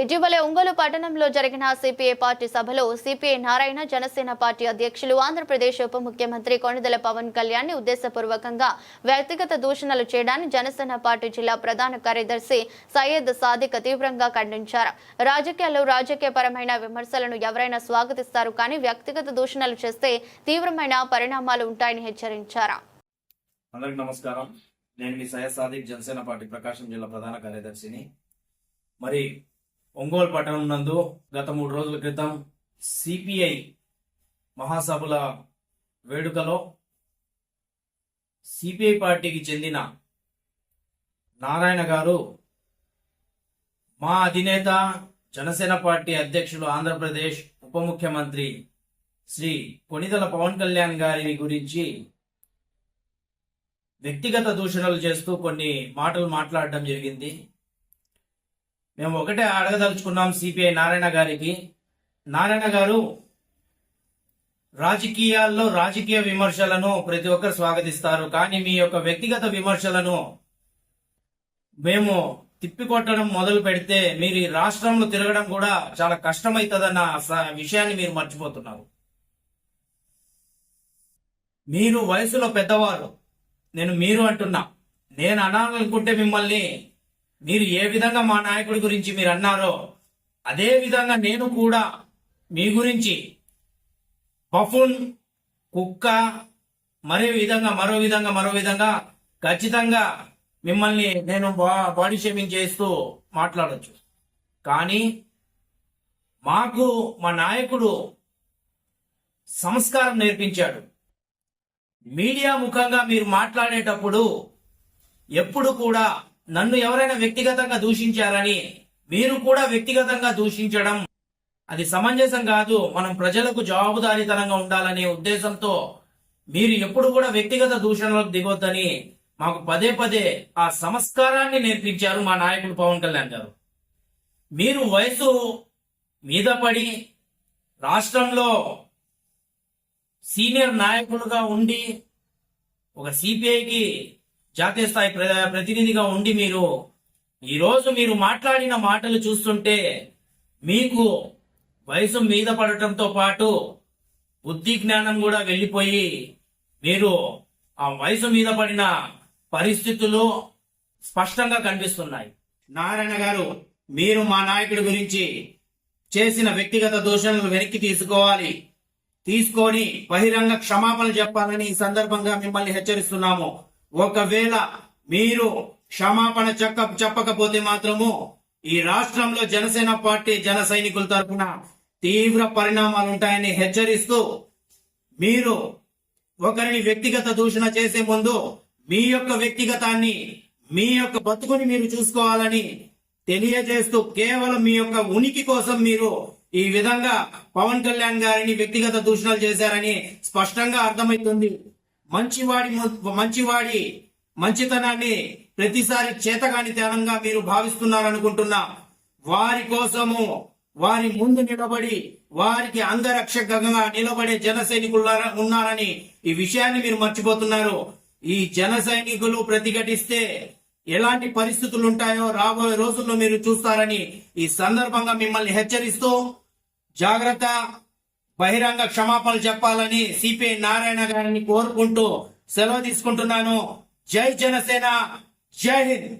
ఇటీవలే ఒంగోలు పట్టణంలో జరిగిన సిపిఐ పార్టీ సభలో సిపిఐ నారాయణ జనసేన పార్టీ అధ్యక్షులు ఆంధ్రప్రదేశ్ ఉప ముఖ్యమంత్రి కొణిదెల పవన్ కళ్యాణ్ని ఉద్దేశపూర్వకంగా వ్యక్తిగత దూషణలు చేయడాన్ని జనసేన పార్టీ జిల్లా ప్రధాన కార్యదర్శి సయ్యద్ సాదిక్ తీవ్రంగా ఖండించారు. రాజకీయాల్లో రాజకీయపరమైన విమర్శలను ఎవరైనా స్వాగతిస్తారు కానీ వ్యక్తిగత దూషణలు చేస్తే తీవ్రమైన పరిణామాలు ఉంటాయని హెచ్చరించారు. అందరికి నమస్కారం. నేను మీ సయ్యద్ సాదిక్ జనసేన పార్టీ ప్రకాశం జిల్లా ప్రధాన కార్యదర్శిని. మరి ఒంగోలు పట్టణం నందు గత మూడు రోజుల క్రితం సిపిఐ మహాసభల వేడుకలో సిపిఐ పార్టీకి చెందిన నారాయణ గారు మా అధినేత జనసేన పార్టీ అధ్యక్షులు ఆంధ్రప్రదేశ్ ఉప ముఖ్యమంత్రి శ్రీ కొనిదల పవన్ కళ్యాణ్ గారిని గురించి వ్యక్తిగత దూషణలు చేస్తూ కొన్ని మాటలు మాట్లాడడం జరిగింది. మేము ఒకటే అడగదలుచుకున్నాం సిపిఐ నారాయణ గారికి. నారాయణ గారు రాజకీయాల్లో రాజకీయ విమర్శలను ప్రతి ఒక్కరు స్వాగతిస్తారు. కానీ మీ యొక్క వ్యక్తిగత విమర్శలను మేము తిప్పికొట్టడం మొదలు పెడితే మీరు ఈ రాష్ట్రంలో తిరగడం కూడా చాలా కష్టమవుతుందన్న విషయాన్ని మీరు మర్చిపోతున్నారు. మీరు వయసులో పెద్దవారు. నేను మీరు అంటున్నా. నేను అనాలనుకుంటే మిమ్మల్ని మీరు ఏ విధంగా మా నాయకుడి గురించి మీరు అన్నారో అదే విధంగా నేను కూడా మీ గురించి బఫున్ కుక్క మరో విధంగా మరో విధంగా మరో విధంగా ఖచ్చితంగా మిమ్మల్ని నేను బా- బాడీ షేమింగ్ చేస్తూ మాట్లాడచ్చు. కానీ మాకు మా నాయకుడు సంస్కారం నేర్పించాడు. మీడియా ముఖంగా మీరు మాట్లాడేటప్పుడు ఎప్పుడు కూడా నన్ను ఎవరైనా వ్యక్తిగతంగా దూషించారని మీరు కూడా వ్యక్తిగతంగా దూషించడం అది సమంజసం కాదు. మనం ప్రజలకు జవాబుదారీతనంగా ఉండాలనే ఉద్దేశంతో మీరు ఎప్పుడు కూడా వ్యక్తిగత దూషణలకు దిగొద్దని మాకు పదే పదే ఆ సంస్కారాన్ని నేర్పించారు మా నాయకుడు పవన్ కళ్యాణ్ గారు. మీరు వయసు మీద పడి రాష్ట్రంలో సీనియర్ నాయకులుగా ఉండి ఒక సిపిఐకి జాతీయ స్థాయి ప్ర- ప్రతినిధిగా ఉండి మీరు ఈరోజు మీరు మాట్లాడిన మాటలు చూస్తుంటే మీకు వయసు మీద పడటంతో పాటు బుద్ధి జ్ఞానం కూడా వెళ్ళిపోయి మీరు ఆ వయసు మీద పడిన పరిస్థితులు స్పష్టంగా కనిపిస్తున్నాయి. నారాయణ గారు మీరు మా నాయకుడి గురించి చేసిన వ్యక్తిగత దోషణలు వెనక్కి తీసుకోవాలి. తీసుకొని బహిరంగ క్షమాపణ చెప్పాలని ఈ సందర్భంగా మిమ్మల్ని హెచ్చరిస్తున్నాము. ఒకవేళ మీరు క్షమాపణ చెక్క చెప్పకపోతే మాత్రము ఈ రాష్ట్రంలో జనసేన పార్టీ జన సైనికుల తరఫున తీవ్ర పరిణామాలు ఉంటాయని హెచ్చరిస్తూ మీరు ఒకరిని వ్యక్తిగత దూషణ చేసే ముందు మీ యొక్క వ్యక్తిగతాన్ని మీ యొక్క బతుకుని మీరు చూసుకోవాలని తెలియజేస్తూ కేవలం మీ యొక్క ఉనికి కోసం మీరు ఈ విధంగా పవన్ కళ్యాణ్ గారిని వ్యక్తిగత దూషణలు చేశారని స్పష్టంగా అర్థమవుతుంది. మంచివాడి మంచివాడి మంచితనాన్ని ప్రతిసారి చేతగాని తనంగా మీరు భావిస్తున్నారనుకుంటున్నా వారి కోసము వారి ముందు నిలబడి వారికి అంగరక్షకంగా నిలబడే జన ఉన్నారని ఈ విషయాన్ని మీరు మర్చిపోతున్నారు. ఈ జన సైనికులు ప్రతిఘటిస్తే ఎలాంటి పరిస్థితులు ఉంటాయో రాబోయే రోజుల్లో మీరు చూస్తారని ఈ సందర్భంగా మిమ్మల్ని హెచ్చరిస్తూ జాగ్రత్త బహిరంగ క్షమాపణలు చెప్పాలని సిపిఐ నారాయణ గారిని కోరుకుంటూ సెలవు తీసుకుంటున్నాను. జై జనసేన జై హింద్.